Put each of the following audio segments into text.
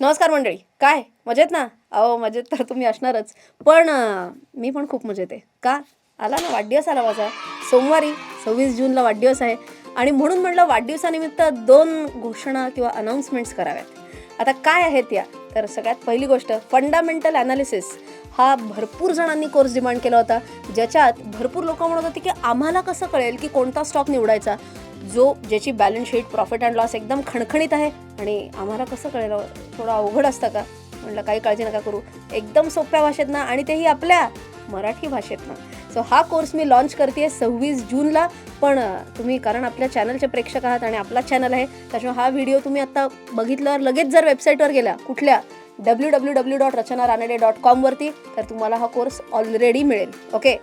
नमस्कार मंडळी. काय? मजेत ना? अहो मजेत तर तुम्ही असणारच. पण मी पण खूप मजेत आहे. का? आला ना वाढदिवस आला माझा. सोमवारी सव्वीस जूनला वाढदिवस आहे. आणि म्हणून म्हटलं वाढदिवसानिमित्त दोन घोषणा किंवा अनाऊन्समेंट्स कराव्यात. आता काय आहेत या? तर सगळ्यात पहिली गोष्ट फंडामेंटल अनालिसिस हा भरपूर जणांनी कोर्स डिमांड केला होता. ज्याच्यात भरपूर लोक म्हणत होते की आम्हाला कसं कळेल की कोणता स्टॉक निवडायचा? जो ज्याची balance sheet profit and loss एकदम खणखणीत आहे. आणि आम्हाला कसं कळेल थोडं अवघड असतं का? म्हटलं काही काळजी नका करू. एकदम सोप्या भाषेत ना आणि तेही आपल्या मराठी भाषेत ना सो हा कोर्स मी लॉन्च करते सव्वीस जूनला. पण तुम्ही कारण आपल्या चॅनलचे प्रेक्षक आहात आणि आपला चॅनल आहे त्याच्यामुळे हा व्हिडिओ तुम्ही आता बघितल्यावर लगेच जर वेबसाईटवर गेला कुठल्या? W W W dot Rachana Ranade dot कॉमवरती तर तुम्हाला हा कोर्स ऑलरेडी मिळेल. ओके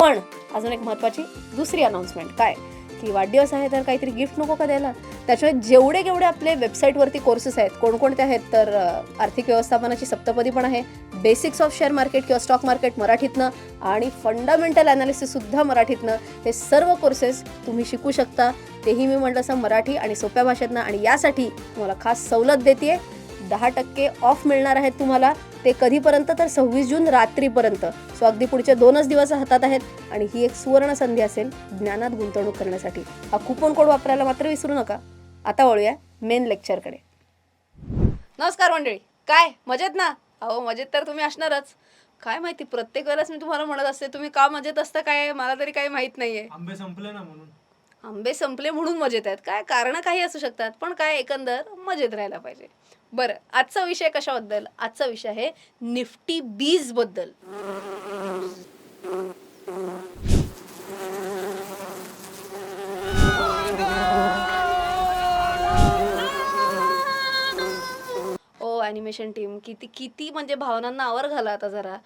पण अजून एक महत्त्वाची दुसरी अनाउन्समेंट काय? की वाढदिवस आहे तर काहीतरी गिफ्ट नको का द्यायला? त्याच्यामुळे जेवढे जेवढे आपले वेबसाईटवरती कोर्सेस आहेत कोणकोणते आहेत तर आर्थिक व्यवस्थापनाची सप्तपदी पण आहे. बेसिक्स ऑफ शेअर मार्केट किंवा स्टॉक मार्केट मराठीतनं आणि फंडामेंटल अनालिसिससुद्धा मराठीतनं. हे सर्व कोर्सेस तुम्ही शिकू शकता. तेही मी म्हटलं असं मराठी आणि सोप्या भाषेतनं आणि यासाठी तुम्हाला खास सवलत देते दहा टक्के ऑफ मिळणार आहेत तुम्हाला. ते कधीपर्यंत? तर सव्वीस जून रात्रीपर्यंत. सो अगदी पुढचे दोनच दिवस हातात आहेत. आणि ही एक सुवर्ण संधी असेल ज्ञानात गुंतवणूक करण्यासाठी. हा कुपन कोड वापरायला मात्र विसरू नका. आता वळूया मेन लेक्चरकडे नमस्कार मंडळी. काय? मजेत ना? अहो मजेत तर तुम्ही असणारच. काय माहिती? प्रत्येक वेळेलाच मी तुम्हाला म्हणत असते तुम्ही का मजेत असता काय? मला तरी काही माहीत नाहीये. आंबे संपले ना म्हणून. आंबे संपले म्हणून मजेत आहेत. काय कारण काही असू शकतात पण काय एकंदर मजेत राहायला पाहिजे. बरं आजचा विषय कशाबद्दल? आजचा विषय आहे निफ्टी बीजबद्दल. ओ ॲनिमेशन टीम किती किती म्हणजे भावनांना आवर घाला आता जरा.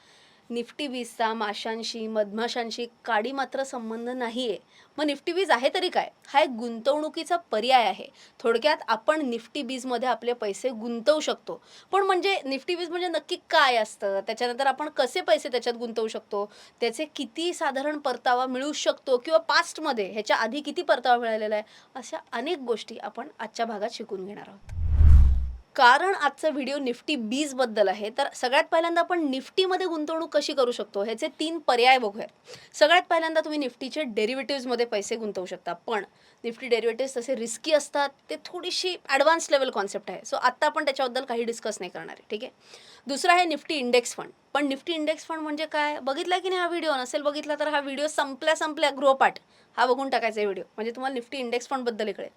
निफ्टी बीजचा माशांशी मधमाशांशी काडी मात्र संबंध नाही आहे मग निफ्टी वीज आहे तरी काय? हा एक गुंतवणुकीचा पर्याय आहे. थोडक्यात आपण निफ्टी बीजमध्ये आपले पैसे गुंतवू शकतो. पण म्हणजे निफ्टी बीज म्हणजे नक्की काय असतं? त्याच्यानंतर आपण कसे पैसे त्याच्यात गुंतवू शकतो? त्याचे किती साधारण परतावा मिळू शकतो? किंवा पास्टमध्ये ह्याच्या आधी किती परतावा मिळालेला आहे? अशा अनेक गोष्टी आपण आजच्या भागात शिकून घेणार आहोत. कारण आजचा व्हिडिओ निफ्टी बीजबद्दल आहे. तर सगळ्यात पहिल्यांदा आपण निफ्टीमध्ये गुंतवणूक कशी करू शकतो ह्याचे तीन पर्याय बघूयात. सगळ्यात पहिल्यांदा तुम्ही निफ्टीचे डेरिव्हेटिव्हमध्ये पैसे गुंतवू शकता. पण निफ्टी डेरिव्हेटिव्ह तसे रिस्की असतात. ते थोडीशी ॲडव्हान्स लेवल कॉन्सेप्ट आहे. सो आत्ता आपण त्याच्याबद्दल काही डिस्कस नाही करणार आहे. ठीक आहे? दुसरा आहे निफ्टी इंडेक्स फंड पण निफ्टी इंडेक्स फंड म्हणजे काय? बघितला की नाही हा व्हिडिओ नसेल बघितला तर हा व्हिडिओ संपल्या संपल्या गृहपाठ. हा बघून टाकायचा व्हिडिओ म्हणजे तुम्हाला निफ्टी इंडेक्स फंडबद्दल इकडे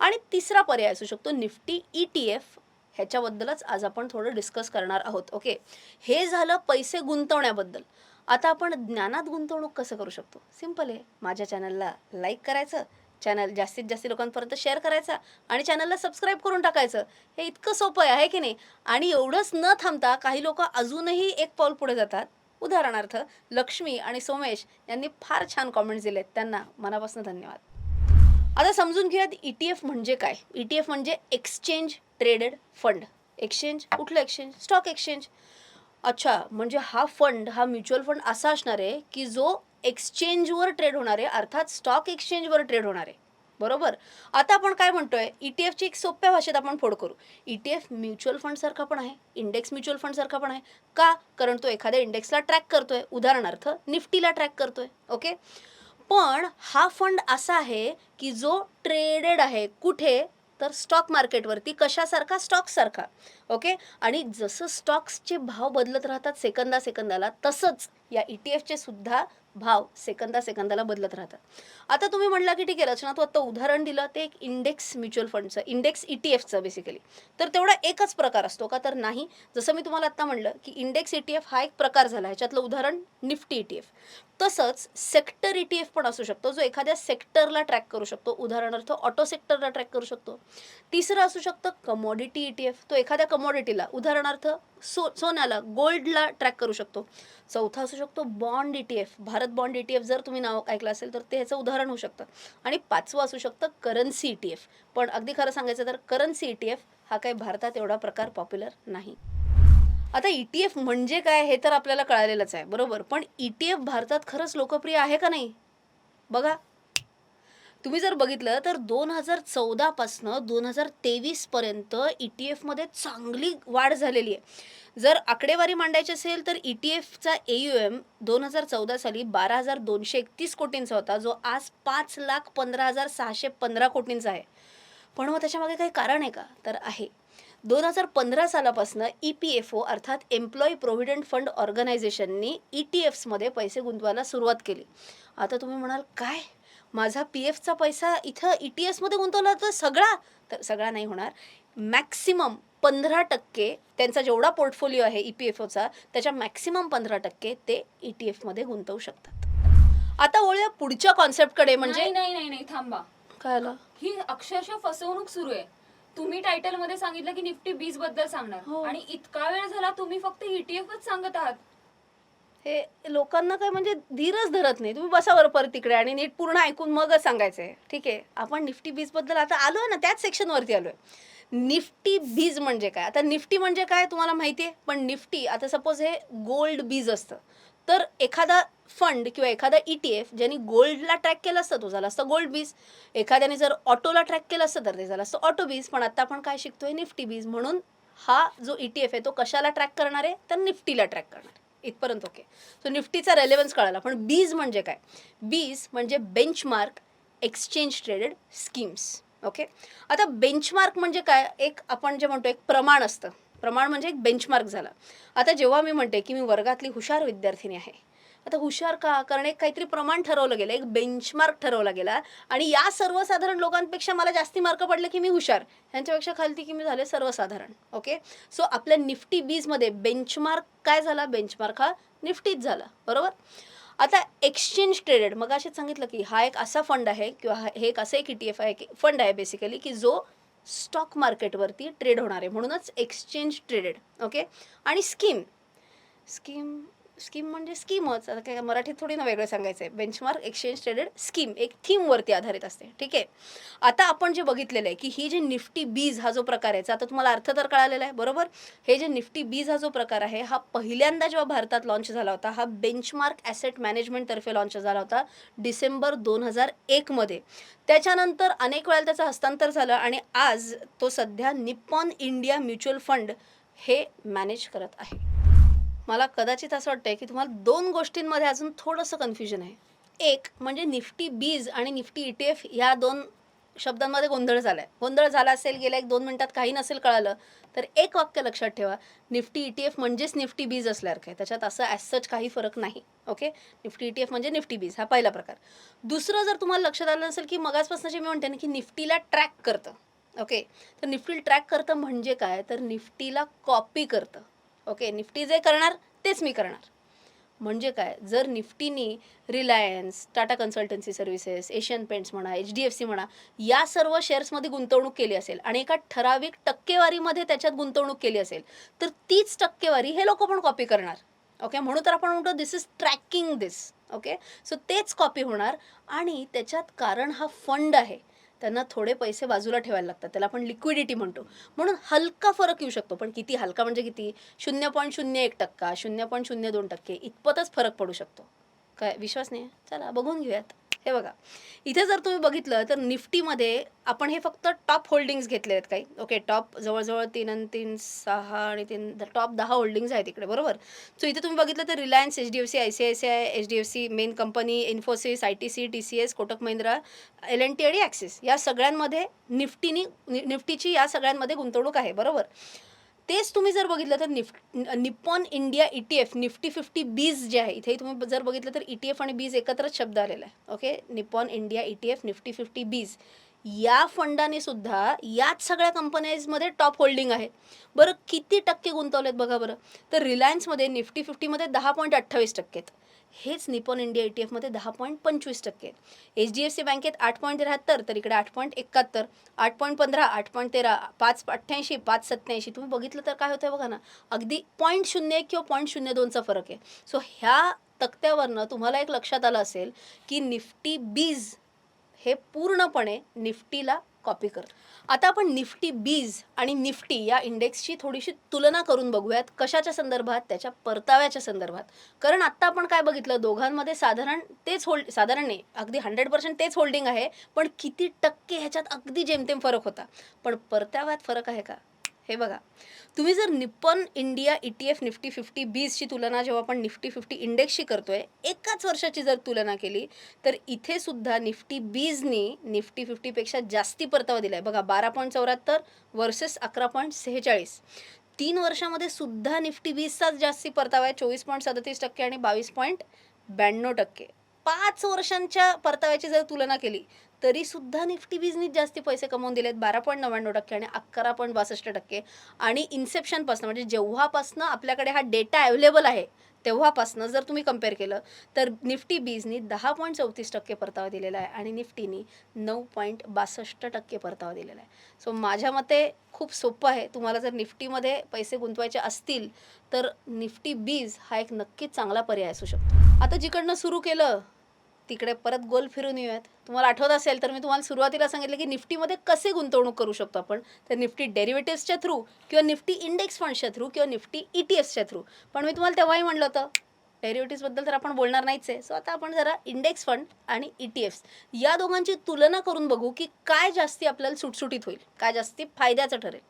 आणि तिसरा पर्याय असू शकतो निफ्टी ई टी एफ ह्याच्याबद्दलच आज आपण थोडं डिस्कस करणार आहोत ओके हे झालं पैसे गुंतवण्याबद्दल. आता आपण ज्ञानात गुंतवणूक कसं करू शकतो? सिंपल आहे. माझ्या चॅनलला लाईक करायचं चॅनल जास्तीत जास्त लोकांपर्यंत शेअर करायचा आणि चॅनलला सबस्क्राईब करून टाकायचं. हे इतकं सोपं आहे की नाही? आणि एवढंच न थांबता काही लोक अजूनही एक पाऊल पुढे जातात. उदाहरणार्थ लक्ष्मी आणि सोमेश यांनी फार छान कॉमेंट्स दिलेत. त्यांना मनापासून धन्यवाद. आता समजून घेऊयात ई टी एफ म्हणजे काय? ई टी एफ म्हणजे एक्सचेंज ट्रेडेड फंड एक्सचेंज कुठलं एक्सचेंज स्टॉक एक्सचेंज अच्छा म्हणजे हा फंड हा म्युच्युअल फंड असा असणार आहे की जो एक्सचेंजवर ट्रेड होणार आहे अर्थात स्टॉक एक्सचेंजवर ट्रेड होणार आहे. बरोबर? आता आपण काय म्हणतोय? ई टी एफची एक सोप्या भाषेत आपण फोड करू. ई टी एफ म्युच्युअल फंडसारखा पण आहे. इंडेक्स म्युच्युअल फंडसारखा पण आहे. का? कारण तो एखाद्या इंडेक्सला ट्रॅक करतोय. उदाहरणार्थ निफ्टीला ट्रॅक करतोय. ओके पण हा फंड असा आहे की जो ट्रेडेड आहे कुठे? तर स्टॉक मार्केटवरती कशासारखा? स्टॉक्ससारखा. ओके? आणि जसं स्टॉक्सचे भाव बदलत राहतात सेकंदा सेकंदाला तसंच या ई टी एफचे सुद्धा भाव सेकंदा सेकंदाला बदलत राहतात. आता तुम्ही म्हणला की ठीक आहे रचना तू आता उदाहरण दिलं ते एक इंडेक्स म्युच्युअल फंडचं इंडेक्स ई टी एफचं बेसिकली तर तेवढा एकच प्रकार असतो का? तर नाही. जसं मी तुम्हाला आत्ता म्हणलं की इंडेक्स ई टी एफ हा एक प्रकार झाला ह्याच्यातलं उदाहरण निफ्टी ई टी एफ तसंच सेक्टर ई टी एफ पण असू शकतो जो एखाद्या सेक्टरला ट्रॅक करू शकतो. उदाहरणार्थ ऑटो सेक्टरला ट्रॅक करू शकतो. तिसरं असू शकतं कमॉडिटी ई टी एफ तो एखाद्या कमॉडिटीला उदाहरणार्थ सो सोन्याला गोल्डला ट्रॅक करू शकतो. चौथा असू शकतो bond E T F Bharat bond E T F जर तुम्ही नाव ऐकलं असेल तर ते ह्याचं उदाहरण होऊ शकतं. आणि पाचवं असू शकतं करन्सी ई टी एफ पण अगदी खरं सांगायचं तर करन्सी ई टी एफ हा काही भारतात एवढा प्रकार पॉप्युलर नाही. आता ई टी एफ म्हणजे काय हे तर आपल्याला कळालेलंच आहे. बरोबर? पण ई टी एफ भारतात खरंच लोकप्रिय आहे का नाही? बघा. तुम्ही जर बघितलं तर दोन हजार चौदापासनं दोन हजार तेवीसपर्यंत ई टी एफमध्ये चांगली वाढ झालेली आहे. जर आकडेवारी मांडायची असेल तर ई टी एफचा ए यू एम दोन हजार चौदा साली बारा हजार दोनशे एकतीस कोटींचा होता जो आज पाच लाख पंधरा हजार सहाशे पंधरा कोटींचा आहे. पण मग त्याच्यामागे काही कारण आहे का? तर आहे. दोन हजार पंधरा सालापासून ई पी एफ ओ अर्थात एम्प्लॉई प्रोव्हिडंट फंड ऑर्गनायझेशननी ई टी एफ्समध्ये पैसे गुंतवायला सुरुवात केली. आता तुम्ही म्हणाल काय? माझा पी एफचा पैसा इथं ई टी एसमध्ये गुंतवला तर सगळा तर सगळा नाही होणार. मॅक्सिमम पंधरा टक्के त्यांचा जेवढा पोर्टफोलिओ आहे ई पी एफ ओचा त्याच्या मॅक्सिमम पंधरा टक्के ते ई टी एफमध्ये गुंतवू शकतात. आता वळूया पुढच्या कॉन्सेप्टकडे म्हणजे नाही नाही नाही नाही थांबा. काय आलं? ही अक्षरशः फसवणूक सुरू आहे. तुम्ही टायटलमध्ये सांगितलं की निफ्टी बीजबद्दल हो. सांगणार आणि इतका वेळ झाला तुम्ही फक्त E ईटीएफच सांगत आहात. हे लोकांना काय म्हणजे धीरच धरत नाही. तुम्ही बसावर परत तिकडे आणि नीट पूर्ण ऐकून मगच सांगायचंय. ठीक आहे. आपण निफ्टी बीजबद्दल आता आलोय ना त्याच सेक्शनवरती आलोय. निफ्टी बीज म्हणजे काय? आता निफ्टी म्हणजे काय तुम्हाला माहिती आहे पण निफ्टी आता सपोज हे गोल्ड बीज असतं. तर एखादा फंड किंवा एखादा ई टी एफ ज्यांनी गोल्डला ट्रॅक केलं असतं तो झाला असतं गोल्ड बीज. एखाद्याने जर ऑटोला ट्रॅक केलं असतं तर ते झालं असतं ऑटो बीज. पण आता आपण काय शिकतोय? निफ्टी बीज म्हणून हा जो ई टी एफ आहे तो कशाला ट्रॅक करणार आहे? तर निफ्टीला ट्रॅक करणार आहे. इथपर्यंत ओके सो निफ्टीचा रेलेवन्स कळाला. पण बीज म्हणजे काय? बीज म्हणजे benchmark exchange traded schemes okay आता बेंचमार्क म्हणजे काय? एक आपण जे म्हणतो एक प्रमाण असतं. प्रमाण म्हणजे एक बेंचमार्क झाला. आता जेव्हा मी म्हणते की मी वर्गातली हुशार विद्यार्थिनी आहे आता हुशार का? कारण एक काहीतरी प्रमाण ठरवलं गेलं एक बेंचमार्क ठरवला गेला. आणि या सर्वसाधारण लोकांपेक्षा मला जास्ती मार्क पडले की मी हुशार. ह्यांच्यापेक्षा खालती की मी झाले सर्वसाधारण. ओके सो आपल्या निफ्टी बीजमध्ये बेंचमार्क काय झाला? बेंचमार्क हा निफ्टीत झाला. बरोबर? आता एक्सचेंज ट्रेडेड मग असेच सांगितलं की हा एक असा फंड आहे किंवा हा- हे एक असं एक ई टी एफ आहे फंड आहे बेसिकली की जो स्टॉक मार्केटवरती ट्रेड होणार आहे. म्हणूनच एक्सचेंज ट्रेडेड ओके आणि स्कीम स्कीम स्कीम म्हणजे स्कीमच आता काय मराठीत थोडी ना वेगळं सांगायचं आहे बेंचमार्क एक्सचेंज ट्रेडेड स्कीम एक थीमवरती आधारित असते. ठीक आहे? आता आपण जे बघितलेलं आहे की ही जी निफ्टी बीज हा जो प्रकार आहे आता तुम्हाला अर्थ तर कळालेला आहे बरोबर? हे जे निफ्टी बीज हा जो प्रकार आहे हा पहिल्यांदा जेव्हा भारतात लॉन्च झाला होता हा बेंचमार्क ॲसेट मॅनेजमेंटतर्फे लॉन्च झाला होता डिसेंबर दोन हजार एकमध्ये त्याच्यानंतर अनेक वेळा त्याचं हस्तांतर झालं आणि आज तो सध्या निप्पॉन इंडिया म्युच्युअल फंड हे मॅनेज करत आहे. मला कदाचित असं वाटतंय की तुम्हाला दोन गोष्टींमध्ये अजून थोडंसं कन्फ्युजन आहे. एक म्हणजे निफ्टी बीज आणि निफ्टी ई टी एफ ह्या दोन शब्दांमध्ये गोंधळ झाला आहे गोंधळ झाला असेल गेल्या एक दोन मिनटात काही नसेल कळालं तर एक वाक्य लक्षात ठेवा. निफ्टी ई टी एफ म्हणजेच निफ्टी बीज असल्यासारखं आहे त्याच्यात असं ॲज सच काही फरक नाही okay Nifty E T F म्हणजे निफ्टी बीज हा पहिला प्रकार. दुसरं जर तुम्हाला लक्षात आलं असेल की मगासपासून जे मी म्हणते ना की निफ्टीला ट्रॅक करतं ओके तर निफ्टी ट्रॅक करतं म्हणजे काय? तर निफ्टीला कॉपी करतं. ओके निफ्टी जे करणार तेच मी करणार. म्हणजे काय? जर निफ्टीनी Reliance Tata consultancy services Asian paints म्हणा एच डी एफ सी म्हणा या सर्व शेअर्समध्ये गुंतवणूक केली असेल आणि एका ठराविक टक्केवारीमध्ये त्याच्यात गुंतवणूक केली असेल तर तीच टक्केवारी हे लोक पण कॉपी करणार. ओके? म्हणून तर आपण म्हणतो this is tracking this okay? So तेच कॉपी होणार आणि त्याच्यात कारण हा फंड आहे. त्यांना थोडे पैसे बाजूला ठेवायला लागतात. त्याला आपण लिक्विडिटी म्हणतो. म्हणून हलका फरक येऊ शकतो. पण किती हलका म्हणजे किती? शून्य पॉईंट शून्य एक टक्का शून्य पॉईंट शून्य दोन टक्के इतपतच फरक पडू शकतो. काय? विश्वास नाही चला बघून घेऊयात. हे बघा. इथे जर तुम्ही बघितलं तर निफ्टीमध्ये आपण हे फक्त टॉप होल्डिंग्स घेतले आहेत काही. ओके टॉप जवळजवळ तीन आणि तीन सहा आणि तीन टॉप दहा होल्डिंग्स आहेत इकडे बरोबर? सो इथे तुम्ही बघितलं तर Reliance H D F C I C I C I H D F C main company Infosys I T C T C S Kotak Mahindra L N T आणि Axis या सगळ्यांमध्ये निफ्टीनी निफ्टीची या सगळ्यांमध्ये गुंतवणूक आहे बरोबर? तेच तुम्ही जर बघितलं तर Nifty Nippon India E T F Nifty fifty BeES जे आहे इथे तुम्ही जर बघितलं तर ई टी एफ आणि बीज एकत्रच शब्द आलेला आहे okay? Nippon India E T F Nifty fifty BeES. या फंडाने सुद्धा याच सगळ्या कंपन्याजमध्ये टॉप होल्डिंग आहे. बरं किती टक्के गुंतवलेत बघा बरं. तर रिलायन्समध्ये निफ्टी फिफ्टीमध्ये दहा पॉईंट अठ्ठावीस टक्के आहेत. हेच निपॉन इंडिया ई टी एफमध्ये दहा पॉईंट पंचवीस टक्के एच डी एफ सी बँकेत आठ पॉईंट त्र्याहत्तर तर इकडे आठ पॉईंट एकाहत्तर आठ पॉईंट पंधरा आठ पॉईंट तेरा पाच अठ्ठ्याऐंशी पाच सत्त्याऐंशी. तुम्ही बघितलं तर काय होतं बघा ना अगदी पॉईंट शून्य एक किंवा पॉईंट शून्य दोनचा फरक आहे. सो ह्या तक्त्यावरनं तुम्हाला एक लक्षात आलं असेल की निफ्टी बीज हे पूर्णपणे निफ्टीला कॉपी कर आता आपण निफ्टी बीज आणि निफ्टी या इंडेक्सची थोडीशी तुलना करून बघूयात. कशाच्या संदर्भात? त्याच्या परताव्याच्या संदर्भात. कारण आत्ता आपण काय बघितलं? दोघांमध्ये साधारण तेच होल्ड साधारण नाही अगदी हंड्रेड पर्सेंट तेच होल्डिंग आहे पण किती टक्के ह्याच्यात अगदी जेमतेम फरक होता. पण परताव्यात फरक आहे का? हे बघा. तुम्ही जर Nippon India E T F Nifty fifty बीजची तुलना जेव्हा आपण निफ्टी फिफ्टी इंडेक्सशी करतोय एकाच वर्षाची जर तुलना केली तर इथे सुद्धा निफ्टी बीजनी निफ्टी फिफ्टीपेक्षा जास्ती परतावा दिला आहे बघा बारा पॉईंट चौऱ्याहत्तर वर्सेस अकरा पॉईंट सेहेचाळीस. तीन वर्षामध्ये सुद्धा निफ्टी बीजचाच जास्ती परतावा आहे चोवीस पॉईंट सदतीस टक्के आणि बावीस पॉईंट ब्याण्णव टक्के. पाच वर्षांच्या परताव्याची जर तुलना केली तरी सुद्धा निफ्टी बीजनीच जास्ती पैसे कमवून दिलेत. बारा पॉईंट नव्याण्णव टक्के आणि अकरा पॉईंट बासष्ट टक्के. आणि इन्सेप्शनपासून म्हणजे जेव्हापासनं आपल्याकडे हा डेटा अवेलेबल आहे तेव्हापासनं जर तुम्ही कंपेअर केलं तर निफ्टी बीजनी दहा पॉईंट चौतीस टक्के परतावा दिलेला आहे आणि निफ्टीनी नऊ पॉईंट बासष्ट टक्के परतावा दिलेला आहे. सो माझ्या मते खूप सोपं आहे. तुम्हाला जर निफ्टीमध्ये पैसे गुंतवायचे असतील तर निफ्टी बीज हा एक नक्कीच चांगला पर्याय असू शकतो. आता जिकडनं सुरू केलं तिकडे परत गोल फिरून येऊयात. तुम्हाला आठवत असेल तर मी तुम्हाला सुरुवातीला सांगितलं की निफ्टीमध्ये कसे गुंतवणूक करू शकतो आपण? तर निफ्टी डेरिव्हेटिव्सच्या थ्रू किंवा निफ्टी इंडेक्स फंड्सच्या थ्रू किंवा निफ्टी ई टी एफच्या थ्रू पण मी तुम्हाला तेव्हाही म्हणलं होतं डेरिव्हेटिव्सबद्दल तर आपण बोलणार नाहीच आहे. सो आता आपण जरा इंडेक्स फंड आणि ई टी एफ्स या दोघांची तुलना करून बघू की काय जास्ती आपल्याला सुटसुटीत होईल काय जास्ती फायद्याचं ठरेल.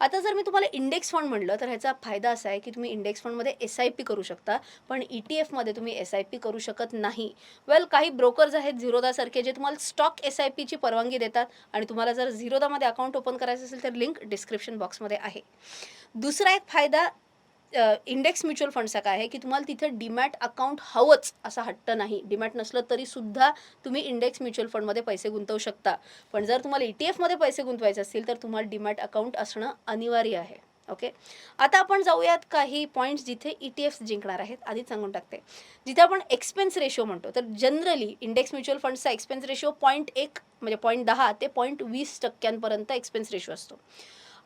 आता जर मी तुम्हाला इंडेक्स फंड म्हणलं तर ह्याचा फायदा असा आहे की तुम्ही इंडेक्स फंडमध्ये एस आय पी करू शकता पण ई टी एफमध्ये तुम्ही एस आय पी करू शकत नाही. वेल काही ब्रोकर्स आहेत झिरोदासारखे जे तुम्हाला स्टॉक एस आय पीची परवानगी देतात आणि तुम्हाला जर झिरोदामध्ये अकाउंट ओपन करायचं असेल तर लिंक डिस्क्रिप्शन बॉक्समध्ये आहे. दुसरा एक फायदा इंडेक्स म्युच्युअल फंडचा काय आहे की तुम्हाला तिथं डीमॅट अकाउंट हवंच असा हट्ट नाही. डीमॅट नसलं तरी सुद्धा तुम्ही इंडेक्स म्युच्युअल फंडमध्ये पैसे गुंतवू शकता. पण जर तुम्हाला ई टी एफमध्ये पैसे गुंतवायचे असतील तर तुम्हाला डीमॅट अकाउंट असणं अनिवार्य आहे. ओके आता आपण जाऊयात काही पॉईंट्स जिथे ई टी एफ्स जिंकणार आहेत. आधीच सांगून टाकते. जिथे आपण एक्सपेन्स रेशो म्हणतो तर जनरली इंडेक्स म्युच्युअल फंड्सचा एक्सपेन्स रेशो पॉईंट एक म्हणजे पॉईंट दहा ते पॉईंट वीस टक्क्यांपर्यंत एक्सपेन्स रेशो असतो.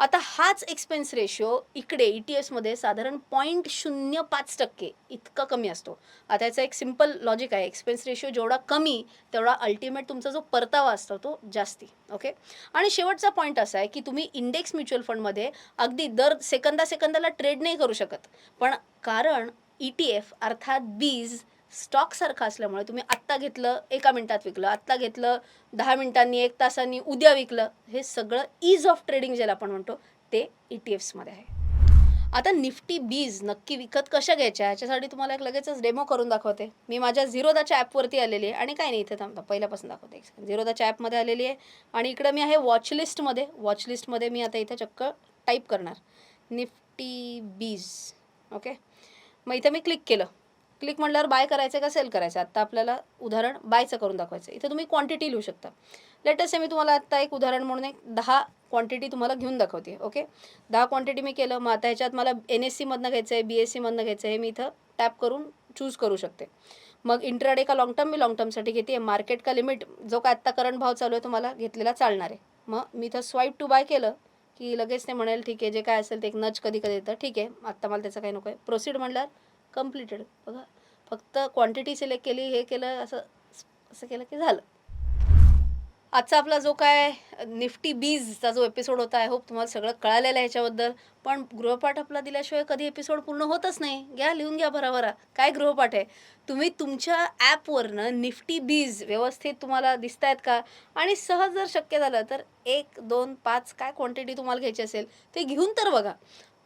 आता हाच एक्सपेन्स रेशिओ इकडे ई टी एसमध्ये साधारण पॉईंट शून्य पाच टक्के इतका कमी असतो. आता याचं एक सिंपल लॉजिक आहे. एक्सपेन्स रेशो जेवढा कमी तेवढा अल्टिमेट तुमचा जो परतावा असतो तो जास्ती. ओके आणि शेवटचा पॉईंट असा आहे की तुम्ही इंडेक्स म्युच्युअल फंडमध्ये अगदी दर सेकंदा सेकंदाला ट्रेड नाही करू शकत. पण कारण ई टी एफ अर्थात बीज स्टॉकसारखं असल्यामुळे तुम्ही आत्ता घेतलं एका मिनिटात विकलं आत्ता घेतलं दहा मिनिटांनी एक तासांनी उद्या विकलं हे सगळं ईज ऑफ ट्रेडिंग ज्याला आपण म्हणतो ते ई टी एफ्समध्ये आहे. आता निफ्टी बीज नक्की विकत कशा घ्यायच्या ह्याच्यासाठी तुम्हाला एक लगेचच डेमो करून दाखवते. मी माझ्या झिरोदाच्या ॲपवरती आलेली आहे आणि काय नाही इथे थांबता पहिल्यापासून दाखवते झिरोदाच्या ॲपमध्ये आलेली आहे आणि इकडं मी आहे वॉचलिस्टमध्ये वॉचलिस्टमध्ये मी आता इथे चक्क टाईप करणार. निफ्टी बीज ओके मग इथे मी क्लिक केलं. क्लिक म्हटल्यावर बाय करायचं का सेल करायचं? आत्ता आपल्याला उदाहरण बायचं करून दाखवायचं इथे तुम्ही क्वांटिटी लिहू शकता. लेटेस्ट मी तुम्हाला आत्ता एक उदाहरण म्हणून एक दहा क्वांटिटी तुम्हाला घेऊन दाखवते ओके दहा क्वांटिटी मी केलं मग आता ह्याच्यात मला एन एस सीमधनं घ्यायचं आहे बी एस सीमधनं घ्यायचं आहे हे मी इथं टॅप करून चूज करू शकते. मग इंट्राडे का लॉंग टर्म मी लॉंग टर्मसाठी घेते. मार्केट का लिमिट जो काय आत्ता करंट भाव चालू आहे तो मला घेतलेला चालणार आहे. मग मी इथं स्वाईप टू बाय केलं की लगेच ते म्हणेल ठीक आहे जे काय असेल ते एक नच कधी कधी येतं. ठीक आहे आत्ता मला त्याचं काही नको आहे. प्रोसीड म्हणल्यावर कम्प्लिटेड बघा फक्त क्वांटिटी सिलेक्ट केली हे केलं असं असं केलं की झालं. आजचा आपला जो काय निफ्टी बीजचा जो एपिसोड होता आय होप तुम्हाला सगळं कळालेलं आहे ह्याच्याबद्दल. पण गृहपाठ आपला दिल्याशिवाय कधी एपिसोड पूर्ण होतच नाही. घ्या लिहून घ्या भराभरा. काय गृहपाठ आहे? तुम्ही तुमच्या ॲपवरनं निफ्टी बीज व्यवस्थित तुम्हाला दिसत आहेत का? आणि सहज जर शक्य झालं तर एक दोन पाच काय क्वांटिटी तुम्हाला घ्यायची असेल ते घेऊन तर बघा.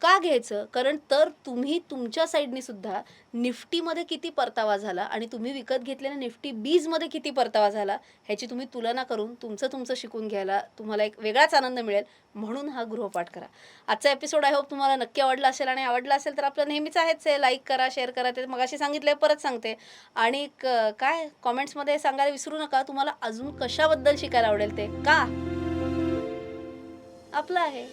का घ्यायचं कारण तर तुम्ही तुमच्या साईडनी सुद्धा निफ्टीमध्ये किती परतावा झाला आणि तुम्ही विकत घेतलेल्या निफ्टी बीजमध्ये किती परतावा झाला ह्याची तुम्ही तुलना करून तुमचं तुमचं शिकून घ्यायला तुम्हाला एक वेगळाच आनंद मिळेल म्हणून हा गृहपाठ करा. आजचा एपिसोड आय होप तुम्हाला नक्की आवडला असेल आणि आवडला असेल तर आपलं नेहमीच आहेच आहे लाईक करा शेअर करा ते मगाशी सांगितलं परत सांगते. आणि क- काय कॉमेंट्समध्ये सांगायला विसरू नका तुम्हाला अजून कशाबद्दल शिकायला आवडेल ते का? आपलं आहे.